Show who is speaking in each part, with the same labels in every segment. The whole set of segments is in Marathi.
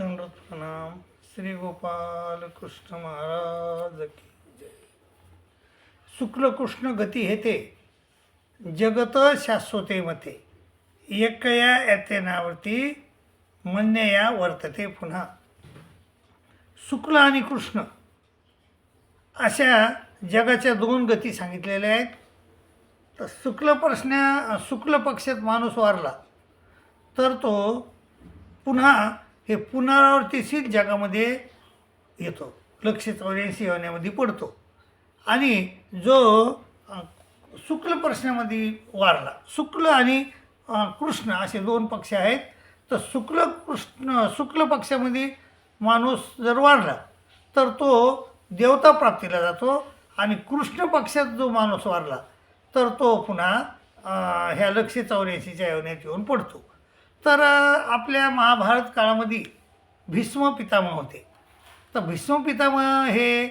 Speaker 1: दंडोत प्रणाम. श्री गोपाल कृष्ण महाराज की जय. शुक्ल कृष्ण गती हेते जगत शाश्वते मते. एकया यातेनावरती मन्यया वर्तते पुन्हा. शुक्ल आणि कृष्ण अशा जगाच्या दोन गती सांगितलेल्या आहेत. तर शुक्ल प्रश्न शुक्ल पक्षात माणूस वारला तर तो पुन्हा हे पुनरावृत्तीशील जगामध्ये येतो. लक्ष चौऱ्याऐंशी होण्यामध्ये पडतो. आणि जो शुक्ल प्रश्नामध्ये वारला शुक्ल आणि कृष्ण असे दोन पक्ष आहेत तर शुक्ल कृष्ण शुक्ल पक्षामध्ये माणूस जर वारला तर तो देवता प्राप्तीला जातो आणि कृष्ण पक्षात जो माणूस वारला तर तो पुन्हा ह्या लक्ष चौऱ्याऐंशीच्या योजनेत येऊन पडतो. तर आपल्या महाभारत काळामध्ये भीष्म पितामह होते. तर भीष्म पितामह हे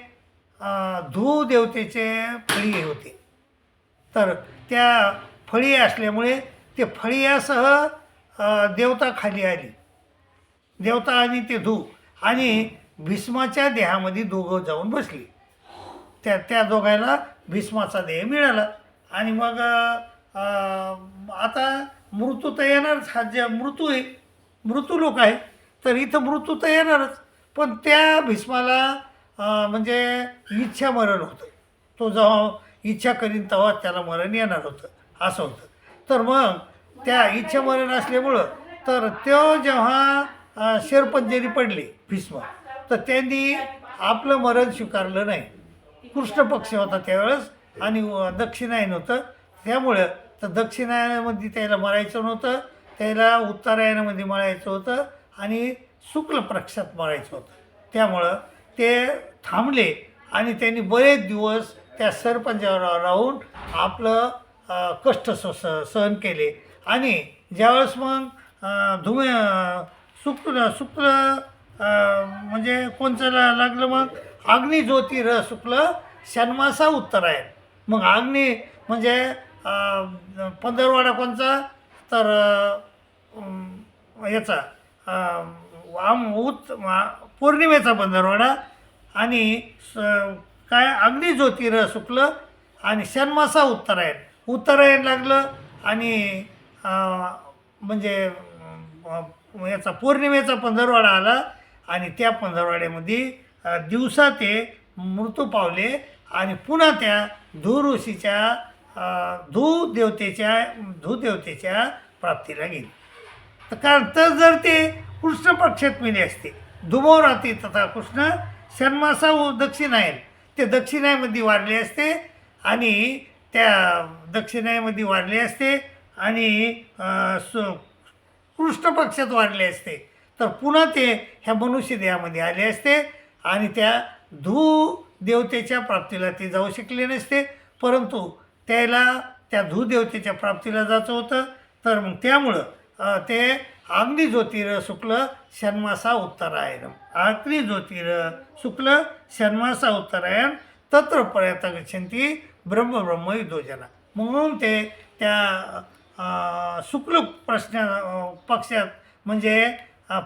Speaker 1: धू देवतेचे फळी होते. तर त्या फळी असल्यामुळे ते फळियासह देवता खाली आली. देवता आणि ते धू आणि भीष्माच्या देहामध्ये दोघं जाऊन बसली. त्या त्या दोघायला भीष्माचा देह मिळाला आणि मग आता मृत्यू तर येणारच. हा जे मृत्यू आहे मृत्यू लोक आहे तर इथं मृत्यू तर येणारच. पण त्या भीष्माला म्हणजे इच्छा मरण होतं. तो जेव्हा इच्छा करीन तेव्हा त्याला मरण येणार होतं असं होतं. तर मग त्या इच्छा मरण असल्यामुळं तर तो जेव्हा अ, शेरपंजेरी पडले भीष्म तर त्यांनी आपलं मरण स्वीकारलं नाही. कृष्ण पक्ष होता त्यावेळेस आणि दक्षिणायन होतं. त्यामुळं तर दक्षिणायनामध्ये त्याला मरायचं नव्हतं त्याला उत्तरायणामध्ये मळायचं होतं आणि शुक्ल प्रक्षात मरायचं होतं. त्यामुळं ते थांबले आणि त्यांनी बरेच दिवस त्या सरपंचावर राहून आपलं कष्ट स स- सहन केले. आणि ज्यावेळेस मग धुमे शुक्ल शुक्ल म्हणजे कोणचं लागलं मग? अग्निज्योती र शुक्ल शन्मासा उत्तरायण. मग अग्नी म्हणजे पंधरवाडा कोणचा? तर याचा. आम उत पौर्णिमेचा पंधरवाडा. आणि स- काय अग्नी ज्योतिर शुक्ल आणि शन्मासा उत्तरायण. उत्तरायण लागलं आणि म्हणजे याचा पौर्णिमेचा पंधरवाडा आला. आणि त्या पंधरवाड्यामध्ये दिवसा ते मृत्यू पावले आणि पुन्हा त्या धू धू देवतेच्या धू देवतेच्या प्राप्तीला गेली. तर कारण तर जर ते कृष्ण पक्षात मिले असते धुमोराती तथा कृष्ण शन्मासा व दक्षिणायन ते दक्षिणायमध्ये वाढले असते आणि त्या दक्षिणायमध्ये वाढले असते आणि सु कृष्ण पक्षात वाढले असते. तर पुन्हा ते ह्या मनुष्य देहामध्ये आले असते आणि त्या धू देवतेच्या प्राप्तीला ते जाऊ शकले नसते. परंतु त्याला त्या धूदेवतेच्या प्राप्तीला जायचं होतं. तर मग त्यामुळं ते अग्नी ज्योतिर शुक्ल षण्मासा उत्तरायण. अग्नी ज्योतिर शुक्ल षण्मासा उत्तरायण तत्र पर्यंत गच्छन्ती ब्रह्म ब्रह्म युद्धोजना म्हणून ते त्या शुक्ल प्रश्न पक्षात म्हणजे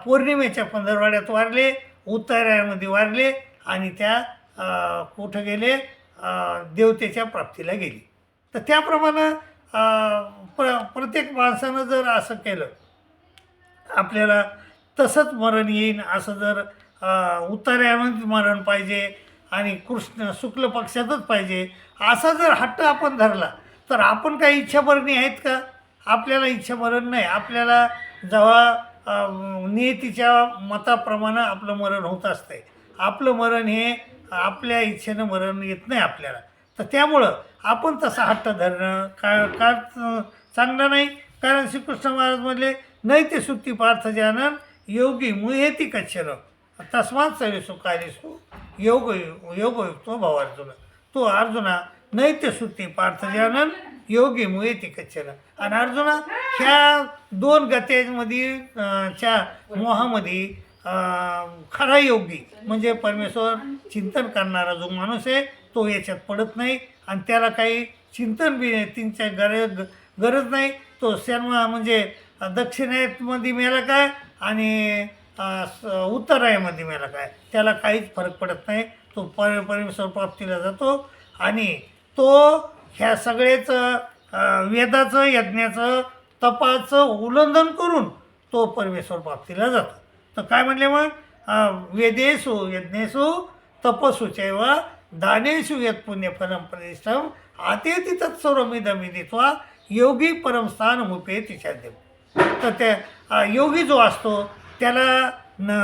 Speaker 1: पौर्णिमेच्या पंधरवाड्यात वारले उत्तरायणमध्ये वारले आणि त्या कुठं गेले? देवतेच्या प्राप्तीला गेली. तर त्याप्रमाणे प्र प्रत्येक माणसानं जर असं केलं आपल्याला तसंच मरण येईन असं जर अ, मरण पाहिजे आणि कृष्ण शुक्ल पक्षातच पाहिजे असा जर हट्ट आपण धरला तर आपण काही इच्छामरणी आहेत का? आपल्याला इच्छामरण नाही. आपल्याला जेव्हा नियतीच्या मताप्रमाणे आपलं मरण होत असतंय. आपलं मरण हे आपल्या इच्छेनं मरण येत नाही आपल्याला. तर त्यामुळं आपण तसा हट्ट धरणं का का चांगलं नाही. कारण श्रीकृष्ण महाराज म्हणले नैते सुट्टी पार्थ जानन योगी मुहेती कच्छन तस्मात सवेसु कालीसु योग योग तो भाव अर्जुन. तो अर्जुना नैत्य सुट्टी पार्थ जानन योगी मुहेती कच्छन आणि अर्जुना ह्या दोन गतेमध्ये च्या मोहामध्ये खरा योगी म्हणजे परमेश्वर चिंतन करणारा जो माणूस आहे तो याच्यात पडत नाही आणि त्याला काही चिंतन बी नाही त्यांच्या गरज गरज नाही. तो सर्व म्हणजे दक्षिणेमध्ये मेला काय आणि उत्तरायमध्ये मेला काय? त्याला काहीच फरक पडत नाही. तो पर परमेश्वर प्राप्तीला जातो आणि तो ह्या सगळेच वेदाचं यज्ञाचं तपाचं उल्लंघन करून तो परमेश्वर प्राप्तीला जातो. तर काय म्हणले मग? अं, वेदेषु यज्ञेषु तपसूचैव दानेषु यत् पुण्यफलं प्रतिष्ठम आतेति तत्सर्वमिदमिदित्वा योगी परमस्थान मुपेति साध्यम तर त्या योगी जो असतो त्याला न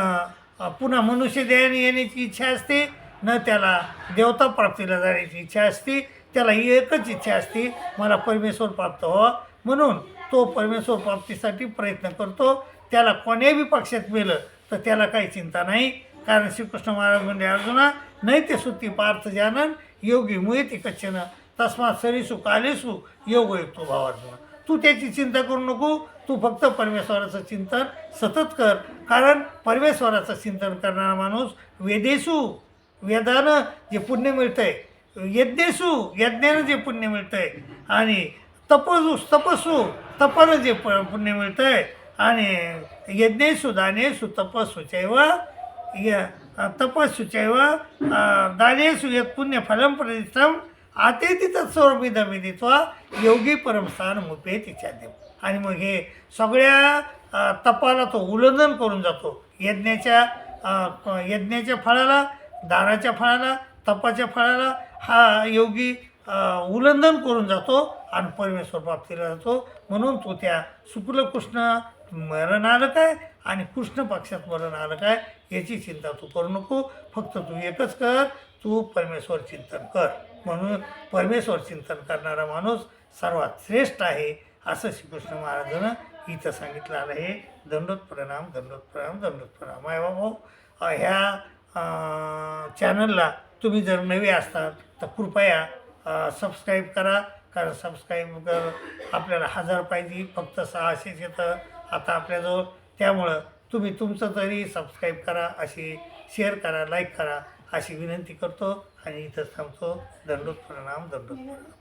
Speaker 1: पुन्हा मनुष्य देण्याने येण्याची इच्छा असते न त्याला देवता प्राप्तीला जाण्याची इच्छा असते त्याला ही एकच इच्छा असते मला परमेश्वर प्राप्त व्हावा म्हणून तो परमेश्वर प्राप्तीसाठी प्रयत्न करतो त्याला कोण्याही पक्षात मेलं तर त्याला काही चिंता नाही कारण श्रीकृष्ण महाराज म्हणजे अर्जुना नाही ते सुट्टी पार्थ जानन योगी मुयती कच्छन. तस्मात सरीसु कालेसु योग युक्तो भाव अर्जुना. तू त्याची चिंता करू नको तू फक्त परमेश्वराचं चिंतन सतत कर कारण परमेश्वराचं चिंतन करणारा माणूस वेदेसू. वेदानं जे पुण्य मिळतंय यज्ञेसू यज्ञानं जे पुण्य मिळतंय आणि तपसू तपसू तपानं जे प पुण्य मिळतंय आणि यज्ञेसु दानेसु तपसू चैव तपस्सूचैव दानेसु यत् पुण्यफलं प्रतिष्ठम आतेति त्वा योगी परमस्थान मुपेति चाद्यम आणि मग हे सगळ्या तपाला तो उल्लंघन करून जातो. यज्ञाच्या यज्ञाच्या फळाला दानाच्या फळाला तपाच्या फळाला हा योगी उल्लंघन करून जातो आणि परमेश्वर प्राप्तीला जातो. म्हणून तो त्या शुक्लकृष्ण मरणारक मरण आलं काय आणि कृष्ण पक्षात वरण आलं काय? याची चिंता तू करू नको. फक्त तू एकच कर. तू परमेश्वर चिंतन कर. म्हणून परमेश्वर चिंतन करणारा माणूस सर्वात श्रेष्ठ आहे असं श्रीकृष्ण महाराजानं इथं सांगितलं आलं हे दंडोत प्रणाम दंडोत प्रणाम दंडोत प्रणाम. आहे भाऊ ह्या चॅनलला तुम्ही जर नवे असतात तर कृपया सबस्क्राईब करा. कारण सबस्क्राईब कर आपल्याला हजार पाहिजे. फक्त सहाशेच येतं. आता आपल्याजवळ त्यामुळं तुम्ही तुमचं तरी सबस्क्राईब करा अशी शेअर करा लाईक करा अशी विनंती करतो. आणि इथंच थांबतो. दंडोत प्रणाम दंडोत प्रणाम.